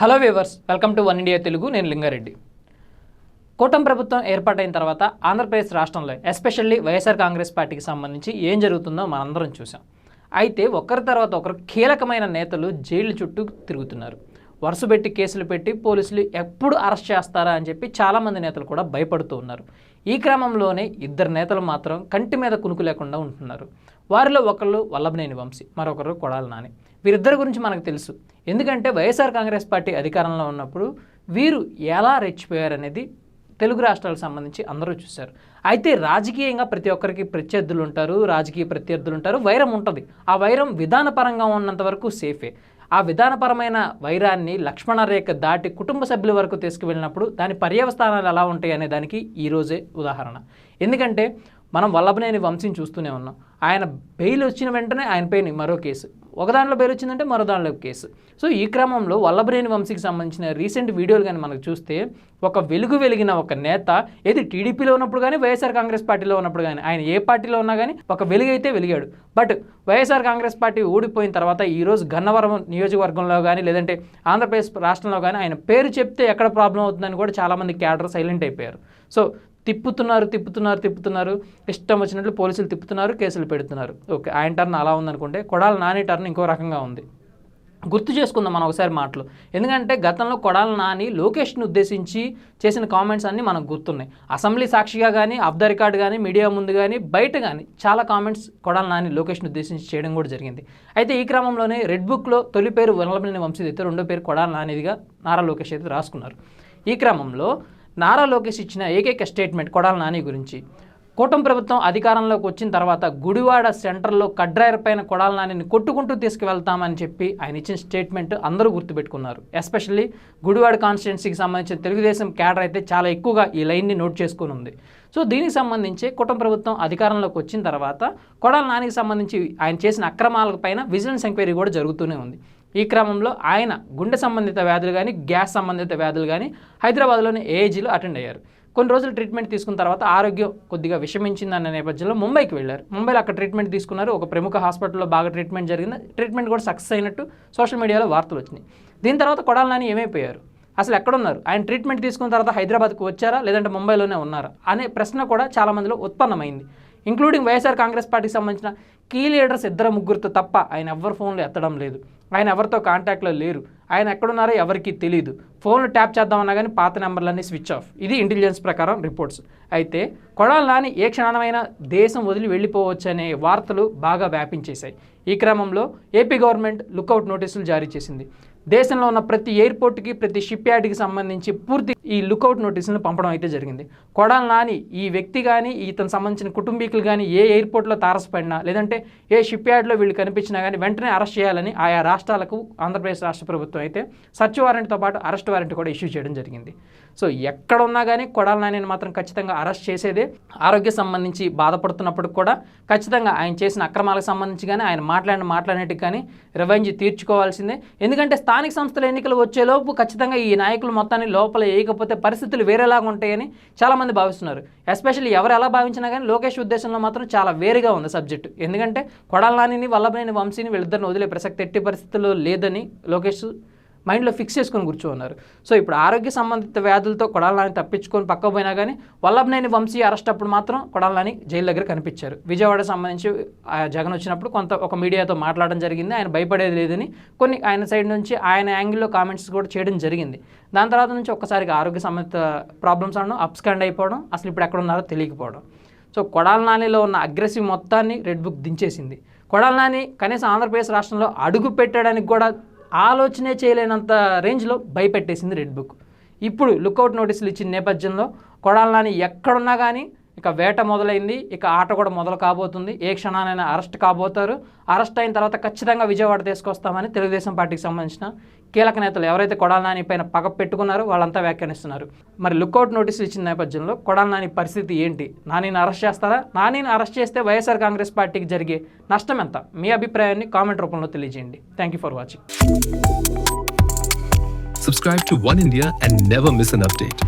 Hello viewers welcome to one India Telugu నేను లింగారెడ్డి. కూటమి ప్రభుత్వం ఏర్పాటైన తర్వాత ఆంధ్రప్రదేశ్ రాష్ట్రంలో ఎస్పెషల్లీ వైఎస్ఆర్ కాంగ్రెస్ పార్టీకి సంబంధించి ఏం జరుగుతుందో మనందరం చూసాం అయితే ఒకరి తర్వాత ఒకరు కీలకమైన నేతలు జైలు చుట్టూ తిరుగుతున్నారు. వరుస పెట్టి కేసులు పెట్టి పోలీసులు ఎప్పుడు అరెస్ట్ చేస్తారా అని చెప్పి చాలామంది నేతలు కూడా భయపడుతూ ఉన్నారు. ఈ క్రమంలోనే ఇద్దరు నేతలు మాత్రం కంటి మీద కునుకు లేకుండా ఉంటున్నారు. వారిలో ఒకళ్ళు వల్లభనేని వంశీ మరొకరు కొడాలి నాని. వీరిద్దరి గురించి మనకు తెలుసు. ఎందుకంటే వైఎస్ఆర్ కాంగ్రెస్ పార్టీ అధికారంలో ఉన్నప్పుడు వీరు ఎలా రెచ్చిపోయారనేది తెలుగు రాష్ట్రాలకు సంబంధించి అందరూ చూశారు. అయితే రాజకీయంగా ప్రతి ఒక్కరికి ప్రత్యర్థులు ఉంటారు రాజకీయ ప్రత్యర్థులు ఉంటారు వైరం ఉంటుంది. ఆ వైరం విధానపరంగా ఉన్నంత వరకు సేఫే. ఆ విధానపరమైన వైరాన్ని లక్ష్మణ రేఖ దాటి కుటుంబ సభ్యుల వరకు తీసుకువెళ్ళినప్పుడు దాని పర్యవస్థానాలు ఎలా ఉంటాయి అనే దానికి ఈరోజే ఉదాహరణ. ఎందుకంటే మనం వల్లభనేని వంశీని చూస్తూనే ఉన్నాం. ఆయన బెయిల్ వచ్చిన వెంటనే ఆయనపైన మరో కేసు. ఒక దాంట్లో బెయిల్ వచ్చిందంటే మరో దాంట్లో కేసు. సో ఈ క్రమంలో వల్లభరేణి వంశీకి సంబంధించిన రీసెంట్ వీడియోలు కానీ మనకు చూస్తే ఒక వెలుగు వెలిగిన ఒక నేత ఏది టీడీపీలో ఉన్నప్పుడు కానీ వైఎస్ఆర్ కాంగ్రెస్ పార్టీలో ఉన్నప్పుడు కానీ ఆయన ఏ పార్టీలో ఉన్నా కానీ ఒక వెలుగైతే వెలిగాడు. బట్ వైఎస్ఆర్ కాంగ్రెస్ పార్టీ ఊడిపోయిన తర్వాత ఈరోజు గన్నవరం నియోజకవర్గంలో కానీ లేదంటే ఆంధ్రప్రదేశ్ రాష్ట్రంలో కానీ ఆయన పేరు చెప్తే ఎక్కడ ప్రాబ్లం అవుతుందని కూడా చాలామంది క్యాడర్ సైలెంట్ అయిపోయారు. సో తిప్పుతున్నారు తిప్పుతున్నారు తిప్పుతున్నారు. ఇష్టం వచ్చినట్లు పోలీసులు తిప్పుతున్నారు కేసులు పెడుతున్నారు. ఓకే ఆయన టర్న్ అలా ఉందనుకుంటే కొడాల నాని టర్న్ ఇంకో రకంగా ఉంది. గుర్తు చేసుకుందాం మనం ఒకసారి మాటలు. ఎందుకంటే గతంలో కొడాల నాని లోకేష్ని ఉద్దేశించి చేసిన కామెంట్స్ అన్నీ మనకు గుర్తున్నాయి. అసెంబ్లీ సాక్షిగా కానీ ఆఫ్ ద రికార్డ్ కానీ మీడియా ముందు కానీ బయట కానీ చాలా కామెంట్స్ కొడాల నాని లోకేష్ని ఉద్దేశించి చేయడం కూడా జరిగింది. అయితే ఈ క్రమంలోనే రెడ్ బుక్లో తొలి పేరు వనలబిని వంశీది అయితే రెండో పేరు కొడాల నానిదిగా నారా లోకేష్ అయితే రాసుకున్నారు. ఈ క్రమంలో నారా లోకేష్ ఇచ్చిన ఏకైక స్టేట్మెంట్ కొడాల నాని గురించి. కూటమి ప్రభుత్వం అధికారంలోకి వచ్చిన తర్వాత గుడివాడ సెంటర్లో కడ్రాయర్ పైన కొడాల నానిని కొట్టుకుంటూ తీసుకువెళ్తామని చెప్పి ఆయన ఇచ్చిన స్టేట్మెంట్ అందరూ గుర్తుపెట్టుకున్నారు. ఎస్పెషల్లీ గుడివాడ కాన్స్టిట్యున్సీకి సంబంధించిన తెలుగుదేశం క్యాడర్ అయితే చాలా ఎక్కువగా ఈ లైన్ని నోట్ చేసుకుని ఉంది. సో దీనికి సంబంధించి కుటుంబ ప్రభుత్వం అధికారంలోకి వచ్చిన తర్వాత కొడాల నానికి సంబంధించి ఆయన చేసిన అక్రమాల పైన విజిలెన్స్ ఎంక్వైరీ కూడా జరుగుతూనే ఉంది. ఈ క్రమంలో ఆయన గుండె సంబంధిత వ్యాధులు కానీ గ్యాస్ సంబంధిత వ్యాధులు కానీ హైదరాబాద్లోని ఏజీలో అటెండ్ అయ్యారు. కొన్ని రోజులు ట్రీట్మెంట్ తీసుకున్న తర్వాత ఆరోగ్యం కొద్దిగా విషమించిందన్న నేపథ్యంలో ముంబైకి వెళ్ళారు. ముంబైలో అక్కడ ట్రీట్మెంట్ తీసుకున్నారు. ఒక ప్రముఖ హాస్పిటల్లో బాగా ట్రీట్మెంట్ జరిగింది. ట్రీట్మెంట్ కూడా సక్సెస్ అయినట్టు సోషల్ మీడియాలో వార్తలు వచ్చినాయి. దీని తర్వాత కొడాల నాని ఏమైపోయారు? అసలు ఎక్కడున్నారు ఆయన ట్రీట్మెంట్ తీసుకున్న తర్వాత హైదరాబాద్కు వచ్చారా? లేదంటే ముంబైలోనే ఉన్నారా? అనే ప్రశ్న కూడా చాలామందిలో ఉత్పన్నమైంది. ఇంక్లూడింగ్ వైఎస్ఆర్ కాంగ్రెస్ పార్టీకి సంబంధించిన కీ లీడర్స్ ఇద్దరు ముగ్గురితో తప్ప ఆయన ఎవరి ఫోన్లు ఎత్తడం లేదు. ఆయన ఎవరితో కాంటాక్ట్లో లేరు. ఆయన ఎక్కడున్నారో ఎవరికి తెలియదు ఫోన్లు ట్యాప్ చేద్దామన్నా కానీ పాత నెంబర్లన్నీ స్విచ్ ఆఫ్. ఇది ఇంటెలిజెన్స్ ప్రకారం రిపోర్ట్స్. అయితే కొడాలి నాని ఏ క్షణమైన దేశం వదిలి వెళ్ళిపోవచ్చు అనే వార్తలు బాగా వ్యాపించేశాయి. ఈ క్రమంలో ఏపీ గవర్నమెంట్ లుకౌట్ నోటీసులు జారీ చేసింది. దేశంలో ఉన్న ప్రతి ఎయిర్పోర్ట్కి ప్రతి షిప్ యార్డ్కి సంబంధించి పూర్తి ఈ లుకౌట్ నోటీసులను పంపడం అయితే జరిగింది. కొడాల నాని ఈ వ్యక్తి కానీ ఇతను సంబంధించిన కుటుంబీకులు కానీ ఏ ఎయిర్పోర్ట్లో తారసపడినా లేదంటే ఏ షిప్ యార్డ్లో వీళ్ళు కనిపించినా కానీ వెంటనే అరెస్ట్ చేయాలని ఆయా రాష్ట్రాలకు ఆంధ్రప్రదేశ్ రాష్ట్ర ప్రభుత్వం అయితే సర్చ్ వారెంట్తో పాటు అరెస్ట్ వారెంట్ కూడా ఇష్యూ చేయడం జరిగింది. సో ఎక్కడ ఉన్నా కానీ కొడాల నానిని మాత్రం ఖచ్చితంగా అరెస్ట్ చేసేదే ఆరోగ్య సంబంధించి బాధపడుతున్నప్పుడు కూడా ఖచ్చితంగా ఆయన చేసిన అక్రమాలకు సంబంధించి కానీ ఆయన మాట్లాడిన మాట్లాడేటికి కానీ రివెంజ్ తీర్చుకోవాల్సిందే. ఎందుకంటే స్థానిక స్థానిక సంస్థల ఎన్నికలు వచ్చేలోపు ఖచ్చితంగా ఈ నాయకులు మొత్తాన్ని లోపల వేయకపోతే పరిస్థితులు వేరేలాగా ఉంటాయని చాలామంది భావిస్తున్నారు. ఎస్పెషల్లీ ఎవరు ఎలా భావించినా కానీ లోకేష్ ఉద్దేశంలో మాత్రం చాలా వేరుగా ఉంది సబ్జెక్టు. ఎందుకంటే కొడాలనానిని వల్లభనేని వంశీని వీళ్ళిద్దరిని వదిలే ప్రసక్తి ఎట్టి పరిస్థితుల్లో లేదని లోకేష్ మైండ్లో ఫిక్స్ చేసుకొని కూర్చోన్నారు సో ఇప్పుడు ఆరోగ్య సంబంధిత వ్యాధులతో కొడాలని తప్పించుకొని పక్క పోయినా కానీ వల్లభనేని వంశీ అరెస్ట్ అప్పుడు మాత్రం కొడాలని జైలు దగ్గర కనిపించారు. విజయవాడ సంబంధించి ఆ జగన్ వచ్చినప్పుడు కొంత ఒక మీడియాతో మాట్లాడడం జరిగింది. ఆయన భయపడేది లేదని కొన్ని ఆయన సైడ్ నుంచి ఆయన యాంగిల్లో కామెంట్స్ కూడా చేయడం జరిగింది. దాని తర్వాత నుంచి ఒక్కసారిగా ఆరోగ్య సంబంధిత ప్రాబ్లమ్స్ అనడం అప్స్కాండ్ అయిపోవడం అసలు ఇప్పుడు ఎక్కడ ఉన్నారో తెలియకపోవడం. సో కొడాల నానిలో ఉన్న అగ్రెసివ్ మొత్తాన్ని రెడ్ బుక్ దించేసింది. కొడాల నాని కనీసం ఆంధ్రప్రదేశ్ రాష్ట్రంలో అడుగు పెట్టడానికి కూడా ఆలోచనే చేయలేనంత రేంజ్లో భయపెట్టేసింది రెడ్ బుక్. ఇప్పుడు లుకౌట్ నోటీసులు ఇచ్చిన నేపథ్యంలో కొడాల ఎక్కడున్నా కానీ ఇక వేట మొదలైంది ఇక ఆట కూడా మొదలు కాబోతుంది. ఏ క్షణానైనా అరెస్ట్ కాబోతారు. అరెస్ట్ అయిన తర్వాత ఖచ్చితంగా విజయవాడ తీసుకొస్తామని తెలుగుదేశం పార్టీకి సంబంధించిన కీలక నేతలు ఎవరైతే కొడాల నాని పైన పగ పెట్టుకున్నారో వాళ్ళంతా వ్యాఖ్యానిస్తున్నారు. మరి లుకౌట్ నోటీసులు ఇచ్చిన నేపథ్యంలో కొడాల నాని పరిస్థితి ఏంటి? నానిని అరెస్ట్ చేస్తారా? నానిని అరెస్ట్ చేస్తే వైఎస్ఆర్ కాంగ్రెస్ పార్టీకి జరిగే నష్టం ఎంత? మీ అభిప్రాయాన్ని కామెంట్ రూపంలో తెలియజేయండి. Thank you for watching Subscribe to One India and never miss an update.